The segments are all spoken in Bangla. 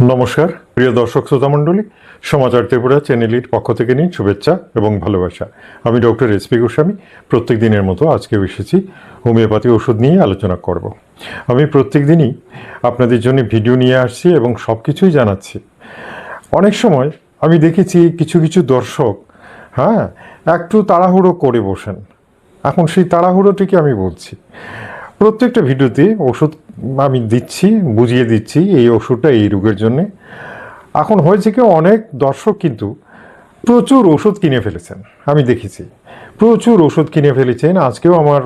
নমস্কার, প্রিয় দর্শক শ্রোতা মণ্ডলী, সমাচার ত্রিপুরা চ্যানেলের পক্ষ থেকে নিন শুভেচ্ছা এবং ভালোবাসা। আমি ডক্টর এস পি গোস্বামী, প্রত্যেক দিনের মতো আজকেও এসেছি, হোমিওপ্যাথি ওষুধ নিয়ে আলোচনা করব। আমি প্রত্যেক দিনই আপনাদের জন্য ভিডিও নিয়ে আসছি এবং সব কিছুই জানাচ্ছি। অনেক সময় আমি দেখেছি কিছু কিছু দর্শক হ্যাঁ একটু তাড়াহুড়ো করে বসেন। এখন সেই তাড়াহুড়োটিকে আমি বলছি। প্রত্যেকটা ভিডিওতে ওষুধ আমি দিচ্ছি, বুঝিয়ে দিচ্ছি এই ওষুধটা, এই রোগের জন্যে। এখন হয়েছে কি, অনেক দর্শক কিন্তু প্রচুর ওষুধ কিনে ফেলেছেন, আমি দেখেছি। প্রচুর ওষুধ কিনে ফেলেছেন। আজকেও আমার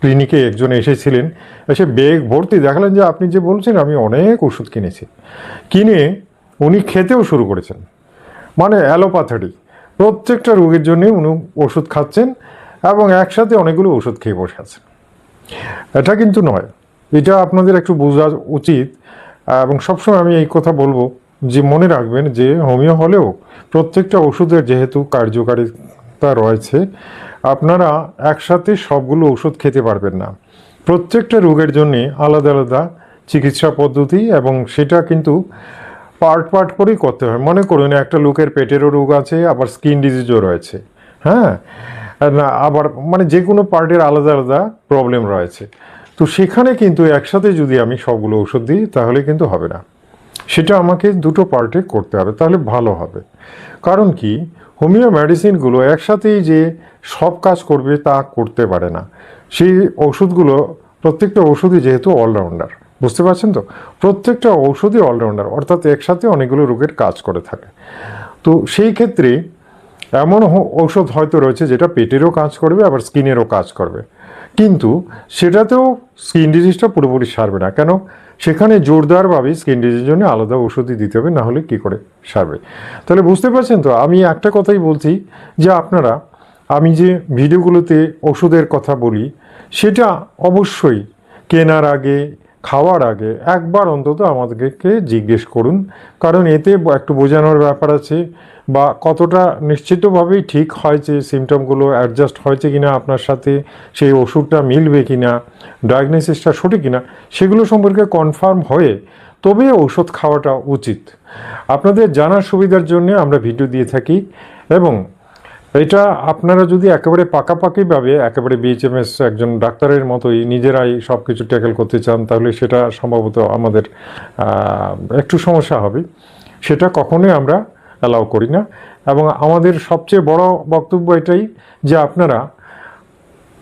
ক্লিনিকে একজন এসেছিলেন, এসে বেগ ভর্তি দেখালেন যে আপনি যে বলছেন, আমি অনেক ওষুধ কিনেছি। কিনে উনি খেতেও শুরু করেছেন। মানে অ্যালোপ্যাথি। প্রত্যেকটা রোগের জন্য উনি ওষুধ খাচ্ছেন এবং একসাথে অনেকগুলো ওষুধ খেয়ে বসে আছেন। এটা কিন্তু নয়। এটা আপনাদের একটু বোঝা উচিত এবং সবসময় আমি এই কথা বলব যে মনে রাখবেন যে হোমিও হলেও প্রত্যেকটা ওষুধের যেহেতু কার্যকারিতা রয়েছে, আপনারা একসাথে সবগুলো ওষুধ খেতে পারবেন না। প্রত্যেকটা রোগের জন্যে আলাদা আলাদা চিকিৎসা পদ্ধতি এবং সেটা কিন্তু পার্ট পার্ট করেই করতে হয়। মনে করুন, একটা লোকের পেটেরও রোগ আছে, আবার স্কিন ডিজিজও রয়েছে। হ্যাঁ? আবার মানে যে কোনো পার্টের আলাদা আলাদা প্রবলেম রয়েছে। তো সেখানে কিন্তু একসাথে যদি আমি সবগুলো ওষুধ দিই, তাহলে কিন্তু হবে না। সেটা আমাকে দুটো পার্টে করতে হবে, তাহলে ভালো হবে। কারণ কি? হোমিও মেডিসিনগুলো একসাথেই যে সব কাজ করবে, তা করতে পারে না। সেই ওষুধগুলো প্রত্যেকটা ওষুধই যেহেতু অলরাউন্ডার, বুঝতে পারছেন তো? প্রত্যেকটা ওষুধই অলরাউন্ডার, অর্থাৎ একসাথে অনেকগুলো রোগের কাজ করে থাকে। তো সেই ক্ষেত্রে এমন ঔষধ হয়তো রয়েছে যেটা পেটেরও কাজ করবে, আবার স্কিনেরও কাজ করবে। কিন্তু সেটাতেও স্কিন ডিজিজটা পুরোপুরি সারবে না। কেন? সেখানে জোরদারভাবে স্কিন ডিজিজের জন্য আলাদা ওষুধই দিতে হবে নাহলে কী করে সারবে? তাহলে বুঝতে পারছেন তো, আমি একটা কথাই বলছি যে আপনারা, আমি যে ভিডিওগুলোতে ওষুধের কথা বলি, সেটা অবশ্যই কেনার আগে খাওয়ার আগে একবার অন্তত আমাদেরকে জিজ্ঞেস করুন। কারণ এতে একটু বোঝানোর ব্যাপার আছে বা কতটা নিশ্চিতভাবেই ঠিক হয়েছে সিমটমগুলো অ্যাডজাস্ট হয়েছে কিনা আপনার সাথে, সেই ওষুধটা মিলবে কিনা ডায়াগনোসিসটা সঠিক কিনা, সেগুলো সম্পর্কে কনফার্ম হয়ে তবে ওষুধ খাওয়াটা উচিত। আপনাদের জানার সুবিধার জন্য আমরা ভিডিও দিয়ে থাকি এবং এটা আপনারা যদি একেবারে পাকাপাকিভাবে, একেবারে বিএইচএমএস একজন ডাক্তারের মতোই নিজেরাই সব কিছু ট্যাকেল করতে চান, তাহলে সেটা সম্ভবত আমাদের একটু সমস্যা হবে। সেটা কখনোই আমরা অ্যালাউ করি না। এবং আমাদের সবচেয়ে বড় বক্তব্য এটাই যে আপনারা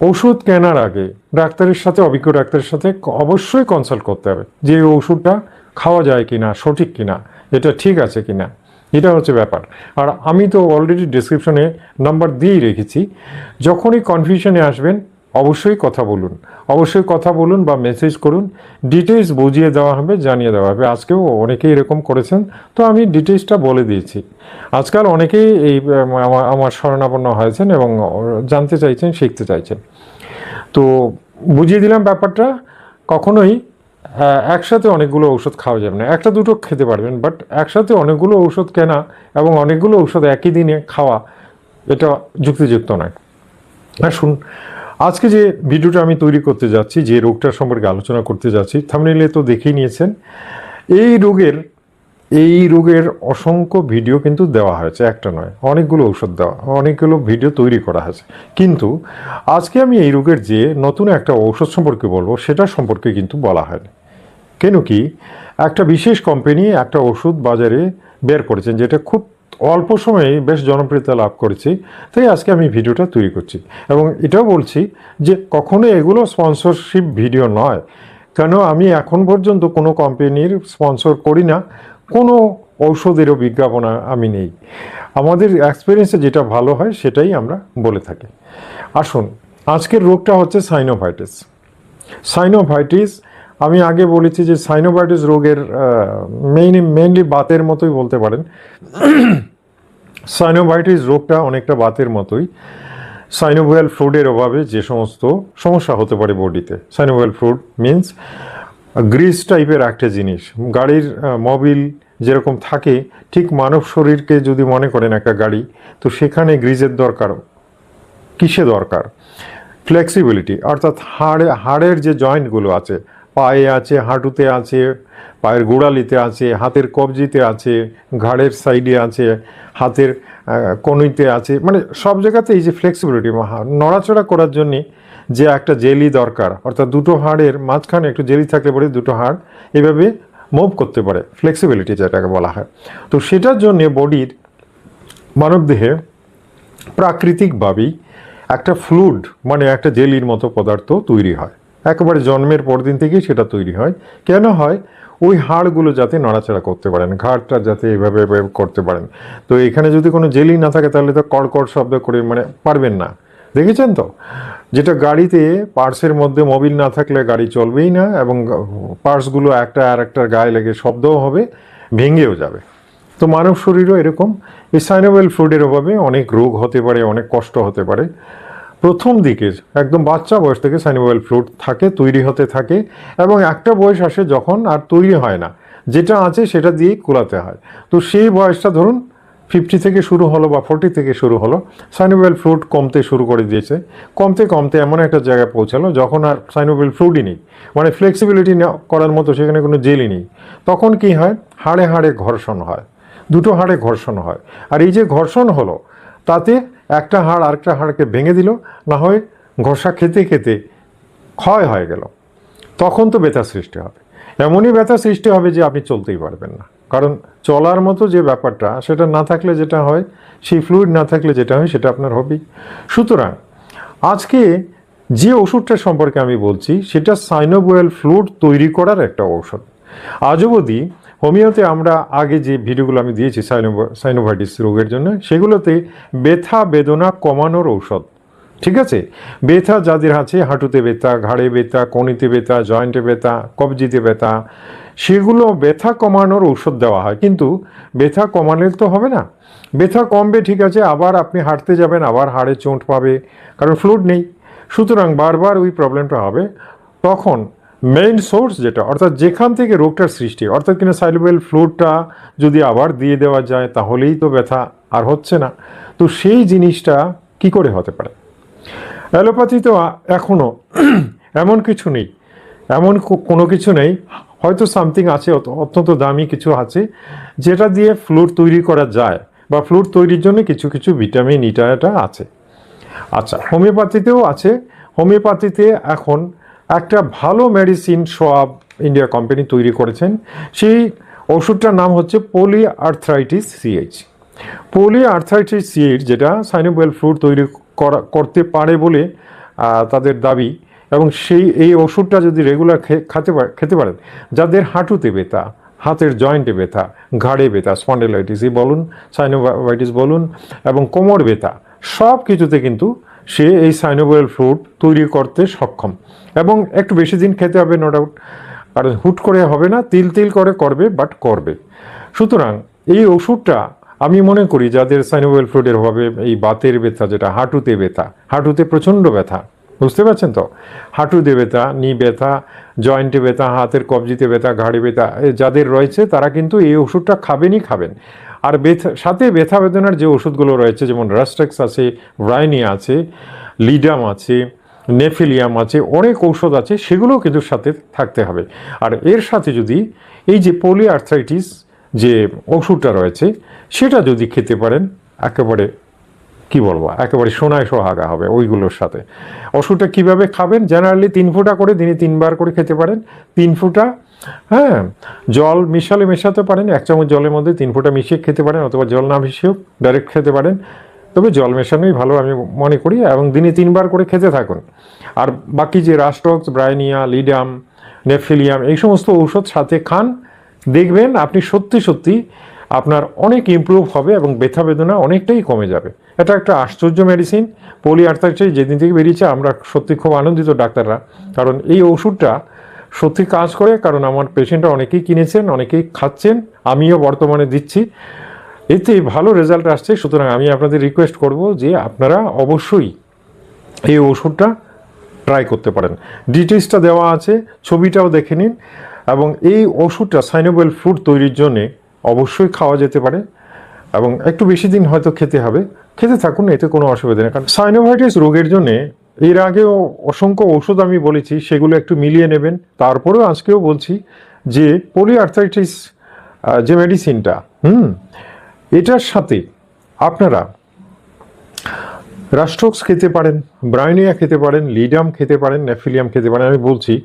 ওষুধ কেনার আগে ডাক্তারের সাথে, অভিজ্ঞ ডাক্তারের সাথে অবশ্যই কনসাল্ট করতে হবে যে ওষুধটা খাওয়া যায় কিনা, সঠিক কিনা, এটা ঠিক আছে কিনা। এটা হচ্ছে ব্যাপার। আর আমি তো অলরেডি ডিসক্রিপশনে নাম্বার দিয়েই রেখেছি। যখনই কনফিউশনে আসবেন, অবশ্যই কথা বলুন। অবশ্যই কথা বলুন বা মেসেজ করুন। ডিটেলস বুঝিয়ে দেওয়া হবে, জানিয়ে দেওয়া হবে। আজকেও অনেকেই এরকম করেছেন, তো আমি ডিটেলসটা বলে দিয়েছি। আজকাল অনেকেই এই আমার- শরণাপন্ন হয়েছেন এবং জানতে চাইছেন, শিখতে চাইছেন। তো বুঝিয়ে দিলাম ব্যাপারটা। কখনোই একসাথে অনেকগুলো ঔষধ খাওয়া যাবে না। একটা দুটো খেতে পারবেন বাট একসাথে অনেকগুলো ঔষধ কেনা এবং অনেকগুলো ঔষধ একই দিনে খাওয়া, এটা যুক্তিযুক্ত নয়। শুন, আজকে যে ভিডিওটা আমি তৈরি করতে যাচ্ছি, যে রোগটার সম্পর্কে আলোচনা করতে যাচ্ছি থামনিলে তো দেখেই নিয়েছেন, এই রোগের এই রোগের অসংখ্য ভিডিও কিন্তু দেওয়া হয়েছে, একটা নয়, অনেকগুলো ঔষধ দেওয়া, অনেকগুলো ভিডিও তৈরি করা হয়েছে। কিন্তু আজকে আমি এই রোগের যে নতুন একটা ঔষধ সম্পর্কে বলব, সেটা সম্পর্কে কিন্তু বলা হয়নি। কেন কি, একটা বিশেষ কোম্পানি একটা ওষুধ বাজারে বের করেছেন, যেটা খুব অল্প সময়ে বেশ জনপ্রিয়তা লাভ করেছি, তাই আজকে আমি ভিডিওটা তৈরি করছি। এবং এটাও বলছি যে কখনো এগুলো স্পন্সরশিপ ভিডিও নয়। কেন আমি এখন পর্যন্ত কোনো কোম্পানির স্পন্সর করি না কোনো ঔষধেরও বিজ্ঞাপনা আমি নেই। আমাদের এক্সপিরিয়েন্সে যেটা ভালো হয় সেটাই আমরা বলে থাকি। আসুন, আজকের রোগটা হচ্ছে সাইনোভাইটিস সাইনোভাইটিস আমি আগে বলেছি যে সাইনোভাইটিস রোগের মেইন মেইনলি বাতের মতোই বলতে পারেন। সাইনোভাইটিস রোগটা অনেকটা বাতের মতোই। সাইনোভেল ফ্লুডের অভাবে যে সমস্ত সমস্যা হতে পারে বডিতে সাইনোভেল ফ্লুড মিন্স গ্রিস টাইপের একটা জিনিস। গাড়ির মবিল যেরকম থাকে, ঠিক মানব শরীরকে যদি মনে করেন একটা গাড়ি, তো সেখানে গ্রিজের দরকার কিসে দরকার? ফ্লেক্সিবিলিটি, অর্থাৎ হাড়ে, হাড়ের যে জয়েন্টগুলো আছে, পায়ে আছে, হাঁটুতে আছে, পায়ের গোড়ালিতে আছে, হাতের কবজিতে আছে, ঘাড়ের সাইডে আছে, হাতের কনুইতে আছে মানে সব জায়গাতে এই যে ফ্লেক্সিবিলিটি নড়াচড়া করার জন্যে যে একটা জেলি দরকার, অর্থাৎ দুটো হাড়ের মাঝখানে একটু জেলি থাকলে পরে দুটো হাড় এভাবে মুভ করতে পারে ফ্লেক্সিবিলিটি যেটাকে বলা হয়। তো সেটার জন্যে বডির মানবদেহে প্রাকৃতিকভাবেই একটা ফ্লুড মানে একটা জেলির মতো পদার্থ তৈরি হয়। একেবারে জন্মের পরদিন থেকেই সেটা তৈরি হয়। কেন হয়? ওই হাড়গুলো যাতে নড়াচড়া করতে পারেন, ঘাড়টা যাতে এভাবে করতে পারেন। তো এখানে যদি কোনো জেলি না থাকে তাহলে তো কড়কড় শব্দ করে মানে পারবেন না। দেখেছেন তো? যেটা গাড়িতে পার্সের মধ্যে মোবিল না থাকলে গাড়ি চলবেই না এবং পার্সগুলো একটা আর একটা গায়ে লেগে শব্দও হবে, ভেঙেও যাবে। তো মানব শরীরও এরকম। এই সাইনোবেল ফ্লুইডের অভাবে অনেক রোগ হতে পারে, অনেক কষ্ট হতে পারে। প্রথম দিকে একদম বাচ্চা বয়স থেকে সাইনোভেল ফ্লুইড থাকে, তৈরি হতে থাকে এবং একটা বয়স আসে যখন আর তৈরি হয় না। যেটা আছে সেটা দিয়েই কুলাতে হয়। তো সেই বয়সটা ধরুন ফিফটি থেকে শুরু হলো বা ফোরটি থেকে শুরু হলো সাইনোভেল ফ্লুইড কমতে শুরু করে দিয়েছে। কমতে কমতে এমন একটা জায়গায় পৌঁছালো যখন আর সাইনোবেল ফ্লুইডই নেই। মানে ফ্লেক্সিবিলিটি করার মতো সেখানে কোনো জেলই নেই। তখন কি হয়? হাড়ে হাড়ে ঘর্ষণ হয়। দুটো হাড়ে ঘর্ষণ হয়। আর এই যে ঘর্ষণ হলো, তাতে একটা হাড় আরেকটা হাড়কে ভেঙে দিল, না হয় ঘষা খেতে খেতে ক্ষয় হয়ে গেল। তখন তো ব্যথা সৃষ্টি হবে। এমনই ব্যথা সৃষ্টি হবে যে আপনি চলতেই পারবেন না। কারণ চলার মতো যে ব্যাপারটা, সেটা না থাকলে যেটা হয়, সেই ফ্লুইড না থাকলে যেটা হয়, সেটা আপনার হবেই সুতরাং, আজকে যে ওষুধটা সম্পর্কে আমি বলছি, সেটা সাইনোবুয়েল ফ্লুড তৈরি করার একটা ঔষধ। আজ অবধি হোমিওতে আমরা আগে যে ভিডিওগুলো আমি দিয়েছি সাইনো- সাইনোভাইটিস রোগের জন্য, সেগুলোতে ব্যথা বেদনা কমানোর ঔষধ। ঠিক আছে? ব্যথা যাদের আছে, হাঁটুতে ব্যথা, ঘাড়ে ব্যথা কনিতে ব্যথা জয়েন্টে ব্যথা, কবজিতে ব্যথা সেগুলো ব্যথা কমানোর ঔষধ দেওয়া হয়। কিন্তু ব্যথা কমালে তো হবে না। ব্যথা কমবে, ঠিক আছে, আবার আপনি হাঁটতে যাবেন, আবার হাড়ে চোট পাবে, কারণ ফ্লুড নেই। সুতরাং বারবার ওই প্রবলেমটা হবে। তখন মেইন সোর্স যেটা, অর্থাৎ যেখান থেকে রোগটার সৃষ্টি, অর্থাৎ কিনা সাইলোবেল ফ্লুডটা যদি আবার দিয়ে দেওয়া যায়, তাহলেই তো ব্যথা আর হচ্ছে না। তো সেই জিনিসটা কি করে হতে পারে? অ্যালোপ্যাথি তো এখনও এমন কিছু নেই। এমন কোনো কিছু নেই। হয়তো সামথিং আছে, অত- অত্যন্ত দামি কিছু আছে, যেটা দিয়ে ফ্লুড তৈরি করা যায়, বা ফ্লুড তৈরির জন্য কিছু কিছু ভিটামিন ইটাটা আছে। আচ্ছা হোমিওপ্যাথিতেও আছে। হোমিওপ্যাথিতে এখন একটা ভালো মেডিসিন সোয়াব ইন্ডিয়া কোম্পানি তৈরি করেছেন। সেই ওষুধটার নাম হচ্ছে poly arthritis CH poly arthritis CH যেটা সাইনোবেল ফ্লুড তৈরি করা, করতে পারে বলে তাদের দাবি। এবং সেই, এই ওষুধটা যদি রেগুলার খেতে খেতে পারেন, যাদের হাঁটুতে ব্যথা, হাতের জয়েন্টে ব্যথা, ঘাড়ে ব্যথা স্পন্ডেলাইটিসই বলুন সাইনোভাইটিস বলুন, এবং কোমর ব্যথা, সব কিছুতে কিন্তু সে এই সাইনোভেল ফ্রুট তৈরি করতে সক্ষম। এবং একটু বেশি দিন খেতে হবে নো ডাউট আর হুট করে হবে না, তিল তিল করে করবে বাট করবে। সুতরাং এই ওষুধটা আমি মনে করি, যাদের সাইনোভেল ফ্রুটের অভাবে এই বাতের ব্যথা, যেটা হাঁটুতে ব্যথা, হাঁটুতে প্রচণ্ড ব্যথা বুঝতে পারছেন তো? হাঁটুতে ব্যথা, নি ব্যথা জয়েন্টে ব্যথা, হাতের কবজিতে ব্যথা, ঘাড়ে ব্যথা যাদের রয়েছে তারা কিন্তু এই ওষুধটা খাবেনই খাবেন। আর ব্যথা সাথে ব্যথা বেদনার যে ওষুধগুলো রয়েছে, যেমন রাস্টেক্স আছে ব্রাইনি আছে লিডাম আছে নেফিলিয়াম আছে, অনেক ঔষধ আছে, সেগুলোও কিন্তু সাথে থাকতে হবে। আর এর সাথে যদি এই যে পলি আর্থ্রাইটিস যে ওষুধটা রয়েছে, সেটা যদি খেতে পারেন, একেবারে কি বলব, একেবারে সোনায় সোহাগা হবে ওইগুলোর সাথে। ওষুধটা কীভাবে খাবেন? জেনারেলি তিন ফুটা করে, দিনে তিনবার করে খেতে পারেন। তিন ফুটা হ্যাঁ জল মিশালে মেশাতে পারেন, এক চামচ জলের মধ্যে তিন ফুটা মিশিয়ে খেতে পারেন, অথবা জল না মিশিয়েও ডাইরেক্ট খেতে পারেন। তবে জল মেশানোই ভালো আমি মনে করি, এবং দিনে তিনবার করে খেতে থাকুন। আর বাকি যে রাস্টক্স ব্রাইনিয়া, লিডাম, নেফিলিয়াম, এই সমস্ত ঔষধ সাথে খান, দেখবেন আপনি সত্যি সত্যি আপনার অনেক ইমপ্রুভ হবে এবং ব্যথা বেদনা অনেকটাই কমে যাবে। এটা একটা আশ্চর্য মেডিসিন পলি আর্থাইটিস যেদিন থেকে বেরিয়েছে, আমরা সত্যি খুব আনন্দিত ডাক্তাররা। কারণ এই ওষুধটা সত্যি কাজ করে, কারণ আমার পেশেন্টরা অনেকেই কিনেছেন, অনেকেই খাচ্ছেন, আমিও বর্তমানে দিচ্ছি। এতে ভালো রেজাল্ট আসছে, সুতরাং আমি আপনাদের রিকোয়েস্ট করব যে আপনারা অবশ্যই এই ওষুধটা ট্রাই করতে পারেন। ডিটেলসটা দেওয়া আছে, ছবিটাও দেখে নিন। এবং এই ওষুধটা সাইনোবেল ফ্রুট তৈরির জন্যে অবশ্যই খাওয়া যেতে পারে। এবং একটু বেশি দিন হয়তো খেতে হবে। খেতে থাকুন, এতে কোনো অসুবিধা নেই। কারণ সাইনোভাইটিস রোগের জন্য এর আগেও অসংখ্য ওষুধ আমি বলেছি, সেগুলো একটু মিলিয়ে নেবেন। তারপরেও আজকেও বলছি যে পলিআর্থাইটিস যে মেডিসিনটা, হুম, এটার সাথে আপনারা রাস্ট্রোক্স খেতে পারেন, ব্রাইনিয়া খেতে পারেন, লিডাম খেতে পারেন, নেফিলিয়াম খেতে পারেন, আমি বলছি।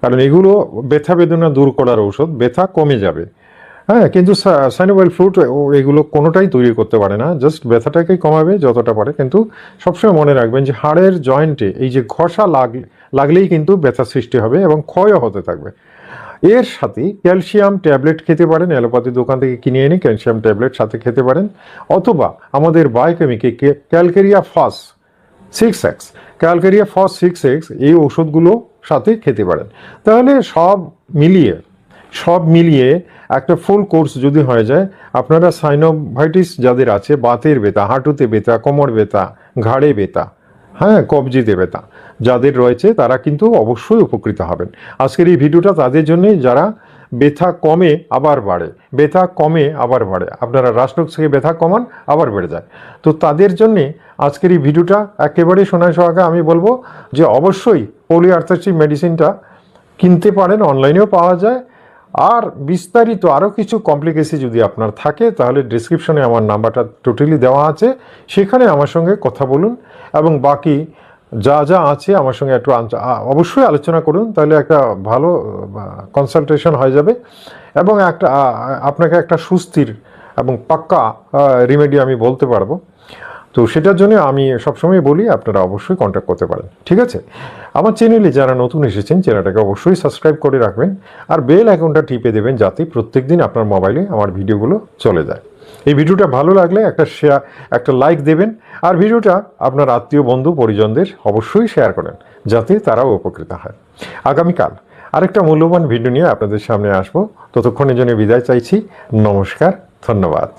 কারণ এগুলো ব্যথা বেদনা দূর করার ঔষধ, ব্যথা কমে যাবে। হ্যাঁ কিন্তু সাইনোভেল ফ্রুট এগুলো কোনোটাই তৈরি করতে পারে না। জাস্ট ব্যথাটাকেই কমাবে যতটা পারে। কিন্তু সবসময় মনে রাখবেন যে হাড়ের জয়েন্টে এই যে ঘষা লাগ লাগলেই কিন্তু ব্যথা সৃষ্টি হবে এবং ক্ষয়ও হতে থাকবে। এর সাথে ক্যালসিয়াম ট্যাবলেট খেতে পারেন, অ্যালোপ্যাথি দোকান থেকে কিনে এনে ক্যালসিয়াম ট্যাবলেট সাথে খেতে পারেন। অথবা আমাদের বায়োকেমিকে calcarea phos six X calcarea phos six X এই ওষুধগুলো সাথে খেতে পারেন। তাহলে সব মিলিয়ে সব মিলিয়ে একটা ফুল কোর্স যদি হয়ে যায়, আপনারা সাইনোভাইটিস যাদের আছে, বাতের ব্যথা, হাঁটুতে ব্যথা, কোমর ব্যথা, ঘাড়ে ব্যথা হ্যাঁ কবজিতে ব্যথা, যাদের রয়েছে তারা কিন্তু অবশ্যই উপকৃত হবেন। আজকের এই ভিডিওটা তাদের জন্যই যারা ব্যথা কমে আবার বাড়ে, ব্যথা কমে আবার বাড়ে, আপনারা রাষ্ট্রক থেকে ব্যথা কমান, আবার বেড়ে যায়। তো তাদের জন্যে আজকের এই ভিডিওটা একেবারেই শোনায় সোহাগে আমি বলব যে অবশ্যই পোলিও মেডিসিনটা কিনতে পারেন অনলাইনেও পাওয়া যায়। আর বিস্তারিত আরও কিছু কমপ্লিকেসি যদি আপনার থাকে, তাহলে ডিসক্রিপশনে আমার নাম্বারটা টোটালি দেওয়া আছে। সেখানে আমার সঙ্গে কথা বলুন এবং বাকি যা যা আছে আমার সঙ্গে একটু অবশ্যই আলোচনা করুন, তাহলে একটা ভালো কনসালটেশন হয়ে যাবে। এবং একটা আপনাকে একটা সুস্থির এবং পাক্কা রিমেডি আমি বলতে পারব। তো সেটার জন্য আমি সবসময় বলি, আপনারা অবশ্যই কন্ট্যাক্ট করতে পারেন। ঠিক আছে? আমার চ্যানেলে যারা নতুন এসেছেন, চ্যানেলটাকে অবশ্যই সাবস্ক্রাইব করে রাখবেন আর বেল অ্যাকাউন্টটা টিপে দেবেন যাতে প্রত্যেক দিন আপনার মোবাইলে আমার ভিডিওগুলো চলে যায়। এই ভিডিওটা ভালো লাগলে একটা শেয়ার একটা লাইক দেবেন আর ভিডিওটা আপনার আত্মীয়, বন্ধু, পরিজনদের অবশ্যই শেয়ার করেন যাতে তারাও উপকৃত হয়। আগামীকাল আরেকটা মূল্যবান ভিডিও নিয়ে আপনাদের সামনে আসব। ততক্ষণের জন্য বিদায় চাইছি। নমস্কার, ধন্যবাদ।